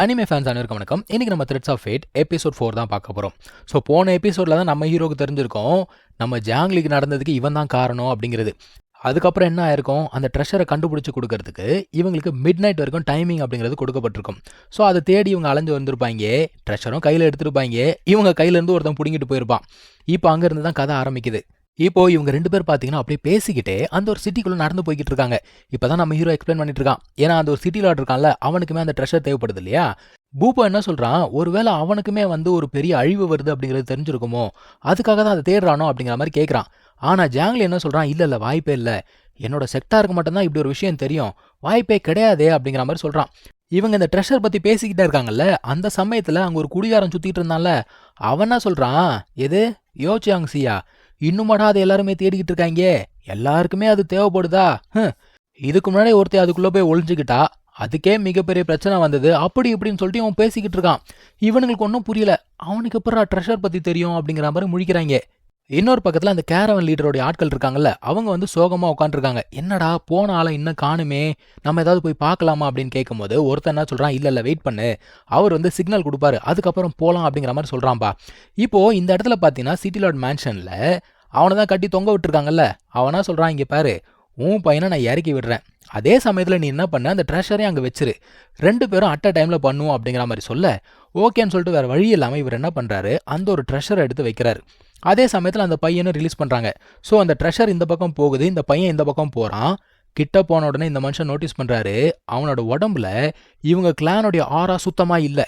Anime fans அனைவருக்கும் வணக்கம். இன்னைக்கு நம்ம threads of fate episode four தான் பார்க்க போகிறோம் ஸோ போன எபிசோடில் தான் நம்ம ஹீரோக்கு தெரிஞ்சிருக்கோம். நம்ம ஜாங்லிக்கு நடந்ததுக்கு இவன் தான் காரணம் அப்படிங்கிறது. அதுக்கப்புறம் என்ன ஆயிருக்கும்? அந்த ட்ரெஷரை கண்டுபிடிச்சி கொடுக்கறதுக்கு இவங்களுக்கு மிட் நைட் வரைக்கும் டைமிங் அப்படிங்கிறது கொடுக்கப்பட்டிருக்கும். ஸோ அதை தேடி இவங்க அலைஞ்சு வந்திருப்பாங்க. ட்ரெஷரும் கையில் எடுத்துருப்பாங்க. இவங்க கையிலேருந்து ஒருத்தன் பிடுங்கிட்டு போயிருப்பான். இப்போ அங்கேருந்து தான் கதை ஆரம்பிக்குது. இப்போ இவங்க ரெண்டு பேர் பார்த்தீங்கன்னா அப்படியே பேசிக்கிட்டே அந்த ஒரு சிட்டிக்குள்ளே நடந்து போய்கிட்டு இருக்காங்க இப்போ தான் நம்ம ஹீரோ எக்ஸ்பிளைன் பண்ணிட்டு இருக்கான் ஏன்னா அந்த ஒரு சிட்டியில் இருக்கான்ல அவனுக்குமே அந்த ட்ரெஷர் தேவைப்படுது இல்லையா பூப்பா என்ன சொல்கிறான் ஒருவேளை அவனுக்குமே வந்து ஒரு பெரிய அழிவு வருது அப்படிங்கிறது தெரிஞ்சிருக்குமோ? அதுக்காக தான் அதை தேடுறானோ அப்படிங்கிற மாதிரி கேட்குறான் ஆனால் ஜாங்லி என்ன சொல்கிறான் இல்லை இல்லை வாய்ப்பே இல்லை. என்னோட செக்டாருக்கு மட்டும்தான் இப்படி ஒரு விஷயம் தெரியும். வாய்ப்பே கிடையாதே அப்படிங்கிற மாதிரி சொல்கிறான் இவங்க இந்த ட்ரெஷர் பற்றி பேசிக்கிட்டே இருக்காங்கல்ல அந்த சமயத்தில் அங்கே ஒரு குடிகாரன் சுற்றிட்டு இருந்தான்ல அவன் என்ன எது? யோ சியா. இன்னுமாடா அதை எல்லாருமே தேடிக்கிட்டு இருக்காங்க எல்லாருக்குமே அது தேவைப்படுதா? இதுக்கு முன்னாடி ஒருத்தர் அதுக்குள்ளே போய் ஒழிஞ்சுக்கிட்டா அதுக்கே மிகப்பெரிய பிரச்சனை வந்தது. அப்படி இப்படின்னு சொல்லிட்டு அவன் பேசிக்கிட்டு இருக்கான். இவனுங்களுக்கு ஒன்றும் புரியல. அவனுக்கு அப்புறம் ட்ரெஷர் பற்றி தெரியும் அப்படிங்கிற மாதிரி முழிக்கிறாங்க இன்னொரு பக்கத்துல அந்த கேரவன் லீடருடைய ஆட்கள் இருக்காங்கல்ல அவங்க வந்து சோகமா உட்காந்துருக்காங்க என்னடா போன ஆளை இன்னும் காணுமே நம்ம ஏதாவது போய் பார்க்கலாமா? அப்படின்னு கேட்கும்போது ஒருத்தன் என்ன சொல்றான் இல்லை இல்லை வெயிட் பண்ணு. அவர் வந்து சிக்னல் கொடுப்பாரு. அதுக்கப்புறம் போகலாம் அப்படிங்கிற மாதிரி சொல்றான்பா. இப்போ இந்த இடத்துல பாத்தீங்கன்னா சிட்டி லார்ட் மேன்ஷன்ல அவனை தான் கட்டி தொங்க விட்டுருக்காங்கல்ல. அவனா சொல்றான் இங்க பாரு உன் பையனை நான் இறக்கி விடுறேன். அதே சமயத்தில் நீ என்ன பண்ண? அந்த ட்ரெஷரையும் அங்கே வச்சிரு. ரெண்டு பேரும் அட் அ டைமில் பண்ணுவோம் அப்படிங்கிற மாதிரி சொல்ல. ஓகேன்னு சொல்லிட்டு வேறு வழி இல்லாமல் இவர் என்ன பண்ணுறாரு அந்த ஒரு ட்ரெஷரை எடுத்து வைக்கிறாரு. அதே சமயத்தில் அந்த பையனும் ரிலீஸ் பண்ணுறாங்க ஸோ அந்த ட்ரெஷர் இந்த பக்கம் போகுது. இந்த பையன் இந்த பக்கம் போகிறான் கிட்ட போன உடனே இந்த மனுஷன் நோட்டீஸ் பண்ணுறாரு அவனோட உடம்புல இவங்க கிளானுடைய ஆறா சுத்தமாக இல்லை.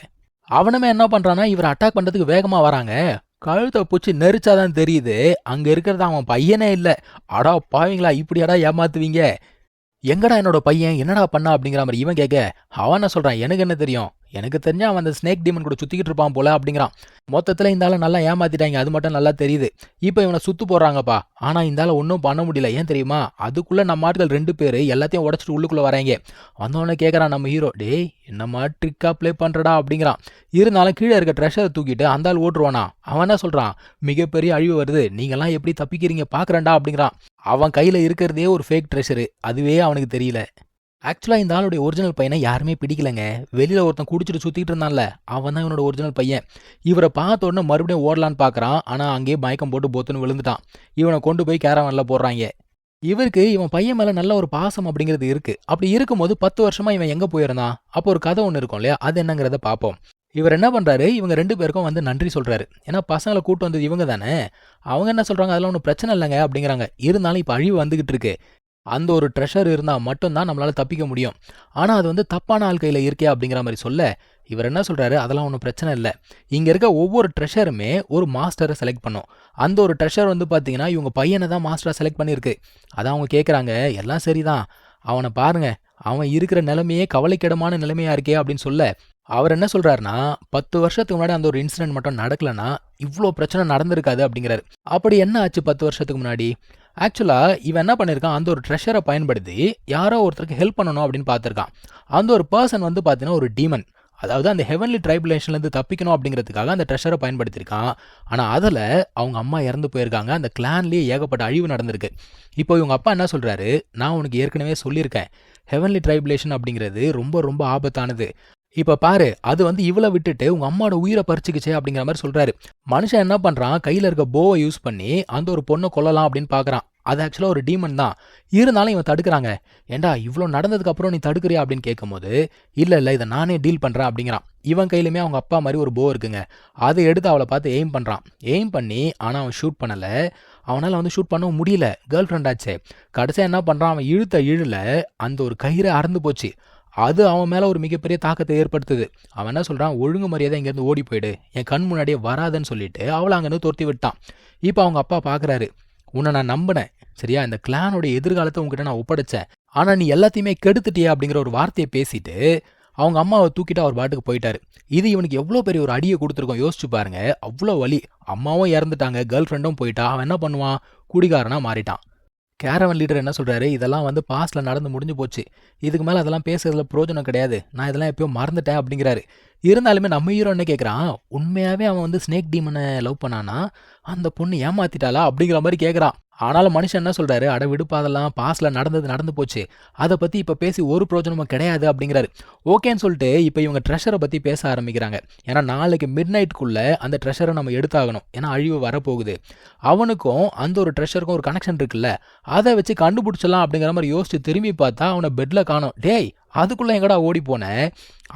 அவனுமே என்ன பண்ணுறான்னா இவர் அட்டாக் பண்ணுறதுக்கு வேகமாக வராங்க. கழுத்தை பூச்சி நெரிச்சாதான் தெரியுது. அங்க இருக்கிறது அவன் பையனே இல்ல. அடா பாவீங்களா? இப்படியாடா ஏமாத்துவீங்க? எங்கடா என்னோட பையன்? என்னடா பண்ணா? அப்படிங்கிற மாதிரி இவன் கேட்க அவன் என்ன சொல்றான்? எனக்கு என்ன தெரியும்? எனக்கு தெரிஞ்சு அவன் அந்த ஸ்னேக் டீமன் கூட சுற்றிக்கிட்டு இருப்பான் போல அப்படிங்கிறான். மொத்தத்தில் இந்த ஆளை நல்லா ஏமாத்திட்டாங்க. அது மட்டும் நல்லா தெரியுது. இப்போ இவனை சுத்து போடுறாங்கப்பா. ஆனால் இந்த ஆளை ஒன்றும் பண்ண முடியல. ஏன் தெரியுமா? அதுக்குள்ளே நம்ம ஆட்கள் ரெண்டு பேர் எல்லாத்தையும் உடச்சிட்டு உள்ளுக்குள்ளே வராங்க. வந்தவொடனே கேட்குறான் நம்ம ஹீரோ டேய் என்னம்மா ட்ரிக்காக ப்ளே பண்ணுறடா அப்படிங்கிறான். இருந்தாலும் கீழே இருக்க ட்ரெஷரை தூக்கிட்டு அந்த ஆள் ஓட்டுருவானா? அவன் என்ன சொல்கிறான் மிகப்பெரிய அழிவு வருது. நீங்களாம் எப்படி தப்பிக்கிறீங்க? பார்க்குறேன்டா அப்படிங்கிறான். அவன் கையில் இருக்கிறதே ஒரு ஃபேக் ட்ரெஷரு அதுவே அவனுக்கு தெரியல. ஆக்சுவலாக இந்த ஆளுடைய ஒரிஜினல் பையனை யாருமே பிடிக்கலைங்க. வெளியில் ஒருத்தன் குடிச்சிட்டு சுற்றிட்டு இருந்தான்ல அவன் தான் இவனோட ஒரிஜினல் பையன். இவரை பார்த்த உடனே மறுபடியும் ஓடலான்னு பார்க்குறான் ஆனால் அங்கேயே மயக்கம் போட்டு போத்துன்னு விழுந்துட்டான். இவனை கொண்டு போய் கேரவனில் போடுறாங்க. இவருக்கு இவன் பையன் மேலே நல்ல ஒரு பாசம் அப்படிங்கிறது இருக்குது அப்படி இருக்கும்போது பத்து வருஷமாக இவன் எங்கே போயிருந்தான்? அப்போ ஒரு கதை ஒன்று இருக்கும் இல்லையா? அது என்னங்கிறத பார்ப்போம் இவர் என்ன பண்ணுறாரு இவங்க ரெண்டு பேருக்கும் வந்து நன்றி சொல்கிறாரு ஏன்னா பசங்களை கூட்டு வந்தது இவங்க தானே. அவங்க என்ன சொல்றாங்க? அதெல்லாம் ஒன்றும் பிரச்சனை இல்லைங்க அப்படிங்கிறாங்க. இருந்தாலும் இப்போ அழிவு வந்துகிட்டு இருக்கு. அந்த ஒரு ட்ரெஷர் இருந்தால் மட்டும்தான் நம்மளால் தப்பிக்க முடியும். ஆனால் அது வந்து தப்பான ஆள் கையில் இருக்கே அப்படிங்கிற மாதிரி சொல்ல இவர் என்ன சொல்கிறாரு அதெல்லாம் ஒன்றும் பிரச்சனை இல்லை. இங்கே இருக்க ஒவ்வொரு ட்ரெஷருமே ஒரு மாஸ்டரை செலக்ட் பண்ணும். அந்த ஒரு ட்ரெஷர் வந்து பார்த்தீங்கன்னா இவங்க பையனை தான் மாஸ்டராக செலக்ட் பண்ணியிருக்கு. அதான் அவங்க கேட்குறாங்க எல்லாம் சரிதான். அவனை பாருங்க. அவன் இருக்கிற நிலைமையே கவலைக்கிடமான நிலைமையாக இருக்கே அப்படின்னு சொல்ல அவர் என்ன சொல்கிறாருன்னா பத்து வருஷத்துக்கு முன்னாடி அந்த ஒரு இன்சிடென்ட் மட்டும் நடக்கலன்னா இவ்வளோ பிரச்சனை நடந்திருக்காது அப்படிங்கிறாரு. அப்படி என்ன ஆச்சு பத்து வருஷத்துக்கு முன்னாடி? ஆக்சுவலாக இவன் என்ன பண்ணியிருக்கான் அந்த ஒரு ட்ரெஷரை பயன்படுத்தி யாரோ ஒருத்தருக்கு ஹெல்ப் பண்ணணும் அப்படின்னு பார்த்துருக்கான். அந்த ஒரு பர்சன் வந்து பார்த்தீங்கன்னா ஒரு டீமன் அதாவது அந்த ஹெவன்லி ட்ரைபுலேஷன்லேருந்து தப்பிக்கணும் அப்படிங்கிறதுக்காக அந்த ட்ரெஷரை பயன்படுத்தியிருக்கான். ஆனால் அதில் அவங்க அம்மா இறந்து போயிருக்காங்க. அந்த கிளான்லேயே ஏகப்பட்ட அழிவு நடந்திருக்கு. இப்போ இவங்க அப்பா என்ன சொல்கிறாரு நான் உனக்கு ஏற்கனவே சொல்லியிருக்கேன். ஹெவன்லி ட்ரைபுலேஷன் அப்படிங்கிறது ரொம்ப ரொம்ப ஆபத்தானது. இப்போ பாரு அது வந்து இவளை விட்டுட்டு உங்க அம்மாவோட உயிரை பறிச்சுக்கிச்சே அப்படிங்கிற மாதிரி சொல்கிறாரு மனுஷன் என்ன பண்ணுறான் கையில் இருக்க போவை யூஸ் பண்ணி அந்த ஒரு பொண்ணை கொல்லலாம் அப்படின்னு பார்க்குறான் அது ஆக்சுவலாக ஒரு டீமன் தான். இருந்தாலும் இவன் தடுக்கிறாங்க. ஏண்டா இவ்வளோ நடந்ததுக்கு அப்புறம் நீ தடுக்கிறியா அப்படின்னு கேட்கும்போது இல்லை இல்லை இதை நானே டீல் பண்றேன் அப்படிங்கிறான். இவன் கையிலுமே அவங்க அப்பா மாதிரி ஒரு போ இருக்குங்க. அதை எடுத்து அவளை பார்த்து எய்ம் பண்ணுறான் எய்ம் பண்ணி ஆனால் அவன் ஷூட் பண்ணல. அவனால வந்து ஷூட் பண்ணவும் முடியல. கேர்ள் ஃப்ரெண்ட் ஆச்சு. கடைசியா என்ன பண்றான்? அவன் இழுத்த இழுல அந்த ஒரு கயிறு அறந்து போச்சு. அது அவன் மேல ஒரு மிகப்பெரிய தாக்கத்தை ஏற்படுத்துது. அவன் என்ன சொல்றான்? ஒழுங்கு மரியாதை இங்கேருந்து ஓடி போயிடு. என் கண் முன்னாடியே வராதுன்னு சொல்லிட்டு அவளை அங்கேருந்து துரத்தி விட்டான். இப்போ அவங்க அப்பா பார்க்குறாரு உன்னை நான் நம்பினேன். சரியா? இந்த கிளானோட எதிர்காலத்தை உங்ககிட்ட நான் ஒப்படைச்சேன். ஆனா நீ எல்லாத்தையுமே கெடுத்துட்டியா? அப்படிங்கிற ஒரு வார்த்தையை பேசிட்டு அவங்க அம்மாவை தூக்கிட்டு அவர் பாட்டுக்கு போயிட்டாரு. இது இவனுக்கு எவ்வளோ பெரிய ஒரு அடியை கொடுத்துருக்கோம்? யோசிச்சு பாருங்க. அவ்வளோ வலி. அம்மாவும் இறந்துட்டாங்க. கேர்ள் ஃப்ரெண்டும் போயிட்டா. அவன் என்ன பண்ணுவான்? குடிகாரனா மாறிட்டான். கேரவன் லீடர் என்ன சொல்கிறாரு இதெல்லாம் வந்து பாஸ்ட்ல நடந்து முடிஞ்சு போச்சு. இதுக்கு மேலே அதெல்லாம் பேசுறதுல பிரயோஜனம் கிடையாது. நான் இதெல்லாம் எப்பயோ மறந்துட்டேன் அப்படிங்கிறாரு. இருந்தாலுமே நம்ம ஹீரோ என்ன கேட்குறான் உண்மையாகவே அவன் வந்து ஸ்னேக் டீமனை லவ் பண்ணானா? அந்த பொண்ணு ஏமாத்திட்டாளா? அப்படிங்கிற மாதிரி கேட்குறான் ஆனாலும் மனுஷன் என்ன சொல்கிறாரு அட விடுப்பா அதெல்லாம் பாஸில் நடந்தது நடந்து போச்சு. அதை பற்றி இப்போ பேசி ஒரு பிரோஜனமும் கிடையாது அப்படிங்கிறாரு. ஓகேன்னு சொல்லிட்டு இப்போ இவங்க ட்ரெஷரை பற்றி பேச ஆரம்பிக்கிறாங்க. ஏன்னா நாளைக்கு மிட் நைட்டுக்குள்ளே அந்த ட்ரெஷரை நம்ம எடுத்தாகணும். ஏன்னா அழிவு வரப்போகுது. அவனுக்கும் அந்த ஒரு ட்ரெஷருக்கும் ஒரு கனெக்ஷன் இருக்குல்ல. அதை வச்சு கண்டுபிடிச்சலாம் அப்படிங்கிற மாதிரி யோசிச்சு திரும்பி பார்த்தா அவனை பெட்டில் காணோம். டேய் அதுக்குள்ளே எங்கடா ஓடி போனேன்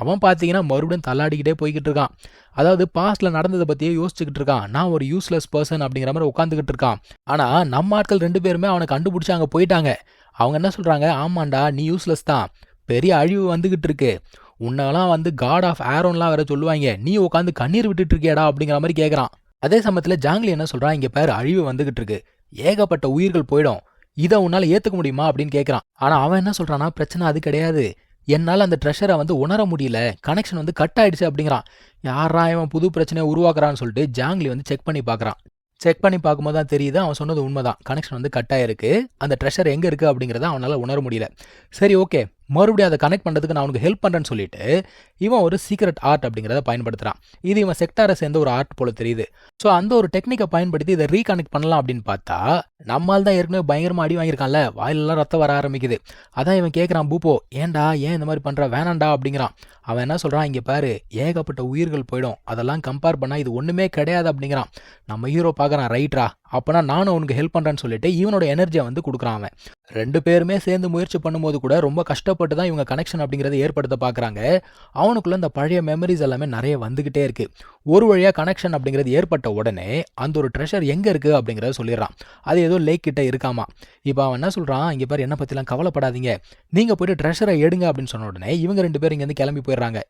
அவன் பார்த்தீங்கன்னா மறுபடியும் தள்ளாடிக்கிட்டே போய்கிட்டு இருக்கான். அதாவது பாஸ்ட்ல நடந்ததை பற்றியே யோசிச்சுக்கிட்டு இருக்கான். நான் ஒரு யூஸ்லெஸ் பர்சன் அப்படிங்கிற மாதிரி உட்காந்துக்கிட்டு இருக்கான். ஆனால் நம்ம ஆட்கள் ரெண்டு பேருமே அவனை கண்டுபிடிச்சி அங்கே போயிட்டாங்க. அவங்க என்ன சொல்கிறாங்க ஆமாண்டா நீ யூஸ்லெஸ் தான். பெரிய அழிவு வந்துகிட்டு இருக்கு. உன்னெல்லாம் வந்து காட் ஆஃப் ஆரோன்லாம் வேற சொல்லுவாங்க. நீ உட்காந்து கண்ணீர் விட்டுட்டு இருக்கியாடா அப்படிங்கிற மாதிரி கேட்குறான் அதே சமயத்தில் ஜாங்லி என்ன சொல்கிறான் இங்கே பேர் அழிவு வந்துகிட்டு இருக்கு. ஏகப்பட்ட உயிர்கள் போயிடும். இதை உன்னால் ஏற்றுக்க முடியுமா அப்படின்னு கேட்குறான் ஆனால் அவன் என்ன சொல்கிறான்னா பிரச்சனை அது கிடையாது. என்னால் அந்த ட்ரெஷரை வந்து உணர முடியல. கனெக்ஷன் வந்து கட் ஆயிடுச்சு அப்படிங்கிறான். யாரா இவன் புது பிரச்சனையை உருவாக்குறான்னு சொல்லிட்டு ஜாங்லி வந்து செக் பண்ணி பார்க்குறான். செக் பண்ணி பார்க்கும்போது தான் தெரியுது அவன் சொன்னது உண்மைதான். கனெக்ஷன் வந்து கட் ஆயிருக்கு. அந்த ட்ரெஷர் எங்கே இருக்குது அப்படிங்கிறத அவனால் உணர முடியல. சரி ஓகே மறுபடியும் அதை கனெக்ட் பண்ணுறதுக்கு நான் அவனுக்கு ஹெல்ப் பண்ணுறேன்னு சொல்லிட்டு இவன் ஒரு சீக்ரெட் ஆர்ட் அப்படிங்கிறத பயன்படுத்துகிறான் இது இவன் செக்டாரை சேர்ந்த ஒரு ஆர்ட் போல தெரியுது. ஸோ அந்த ஒரு டெக்னிக்கை பயன்படுத்தி இதை ரீகனெக்ட் பண்ணலாம் அப்படின்னு பார்த்தா நம்மால் தான் ஏற்கனவே பயங்கரமாக அடி வாங்கியிருக்கான்ல வாயிலெல்லாம் ரத்தம் வர ஆரம்பிக்குது. அதான் இவன் கேட்குறான் பூப்போ ஏன்டா ஏன் இந்த மாதிரி பண்ணுற வேணாண்டா அப்படிங்கிறான். அவன் என்ன சொல்கிறான் இங்கே பாரு ஏகப்பட்ட உயிர்கள் போயிடும். அதெல்லாம் கம்பேர் பண்ணால் இது ஒன்றுமே கிடையாது அப்படிங்கிறான். நம்ம ஹீரோ பார்க்குறான் ரைட்ரா அப்போனா நானும் அவனுக்கு ஹெல்ப் பண்ணுறேன்னு சொல்லிட்டு இவனோட எனர்ஜியை வந்து கொடுக்குறான் அவன். ரெண்டு பேருமே சேர்ந்து முயற்சி பண்ணும்போது கூட ரொம்ப கஷ்டப்பட்டு தான் இவங்க கனெக்ஷன் அப்படிங்கிறத ஏற்படுத்த பார்க்குறாங்க அவனுக்குள்ள இந்த பழைய மெமரிஸ் எல்லாமே நிறைய வந்துக்கிட்டே இருக்குது ஒரு வழியாக கனெக்ஷன் அப்படிங்கிறது ஏற்பட்ட உடனே அந்த ஒரு ட்ரெஷர் எங்கே இருக்குது அப்படிங்கிறத சொல்லிடுறான். அது ஏதோ லேக் கிட்டே இருக்காமா. இப்போ அவன் என்ன சொல்கிறான் இங்கே பேர் என்னை பற்றிலாம் கவலைப்படாதீங்க. நீங்கள் போய்ட்டு ட்ரெஷரை எடுங்க அப்படின்னு சொன்ன உடனே இவங்க ரெண்டு பேரும் இங்கேருந்து கிளம்பி போயிடுறாங்க.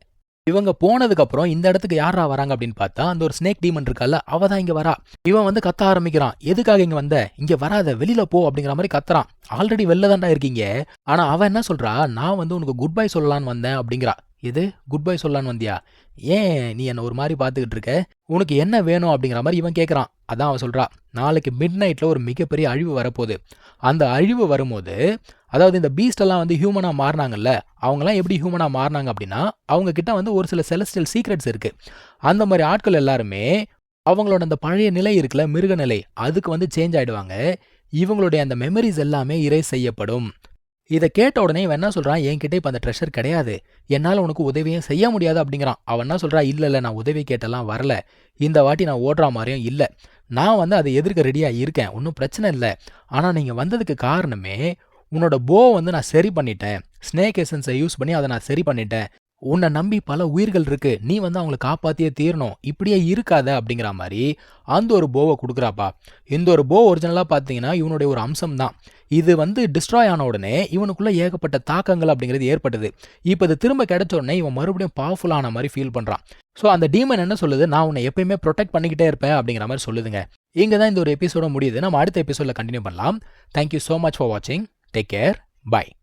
இவங்க போனதுக்கு அப்புறம் இந்த இடத்துக்கு யாரா வராங்க அப்படின்னு பார்த்தா அந்த ஒரு ஸ்னேக் டீமன் இருக்கால அவ தான் இங்க வரா. இவன் வந்து கத்த ஆரம்பிக்கிறான். எதுக்காக இங்க வந்த? இங்க வராத வெளியில போ அப்படிங்கிற மாதிரி கத்துறான். ஆல்ரெடி வெளில தான்டா இருக்கீங்க. ஆனா அவன் என்ன சொல்றா? நான் வந்து உனக்கு குட் பை சொல்லலான்னு வந்தேன் அப்படிங்கிறா. எது? குட் பை சொல்லலான்னு வந்தியா? ஏன் நீ என்ன ஒரு மாதிரி பார்த்துக்கிட்டு இருக்க? உனக்கு என்ன வேணும் அப்படிங்கிற மாதிரி இவன் கேட்குறான் அதான் அவன் சொல்றா. நாளைக்கு மிட் நைட்டில் ஒரு மிகப்பெரிய அழிவு வரப்போகுது. அந்த அழிவு வரும்போது அதாவது இந்த பீஸ்ட் எல்லாம் வந்து ஹியூமனாக மாறினாங்கல்ல அவங்களாம் எப்படி ஹியூமனாக மாறினாங்க அப்படின்னா அவங்க கிட்ட வந்து ஒரு சில செலஸ்டியல் சீக்ரெட்ஸ் இருக்கு. அந்த மாதிரி ஆட்கள் எல்லாருமே அவங்களோட அந்த பழைய நிலை இருக்குல்ல மிருக நிலை அதுக்கு வந்து சேஞ்ச் ஆயிடுவாங்க. இவங்களுடைய அந்த மெமரிஸ் எல்லாமே இறை செய்யப்படும். இதை கேட்ட உடனே இவன் என்ன சொல்றான்? என்கிட்ட இப்போ அந்த ட்ரெஷர் கிடையாது. என்னால் உனக்கு உதவியும் செய்ய முடியாது அப்படிங்கிறான். அவன் என்ன சொல்றா? இல்லை இல்லை நான் உதவி கேட்டெல்லாம் வரல. இந்த வாட்டி நான் ஓடுற மாதிரியும் இல்லை. நான் வந்து அதை எதிர்க்க ரெடியாக இருக்கேன். ஒன்றும் பிரச்சனை இல்லை. ஆனால் நீங்கள் வந்ததுக்கு காரணமே உன்னோட போ வந்து நான் சரி பண்ணிட்டேன். ஸ்னேக் எசன்ஸை யூஸ் பண்ணி அதை நான் சரி பண்ணிட்டேன். உன்னை நம்பி பல உயிர்கள் இருக்கு. நீ வந்து அவங்களை காப்பாத்தியே தீரணும். இப்படியே இருக்காத அப்படிங்கிற மாதிரி அந்த ஒரு போவை கொடுக்குறாப்பா. இந்த ஒரு போ ஒரிஜினலாக பார்த்தீங்கன்னா இவனுடைய ஒரு அம்சம் தான் இது வந்து டிஸ்ட்ராய் ஆன உடனே இவனுக்குள்ளே ஏகப்பட்ட தாக்கங்கள் அப்படிங்கிறது ஏற்பட்டது. இப்போ இது திரும்ப கிடைச்ச உடனே இவன் மறுபடியும் பவர்ஃபுல்லான மாதிரி ஃபீல் பண்ணுறான் ஸோ அந்த டீமன் என்ன சொல்லுது? நான் உன்னை எப்பயுமே ப்ரொடெக்ட் பண்ணிக்கிட்டே இருப்பேன் அப்படிங்கிற மாதிரி சொல்லுதுங்க. இங்கே தான் இந்த ஒரு எபிசோட முடியுது. நம்ம அடுத்த எபிசோடில் கண்டினியூ பண்ணலாம். Thank you so much for வாட்சிங் Take care. Bye.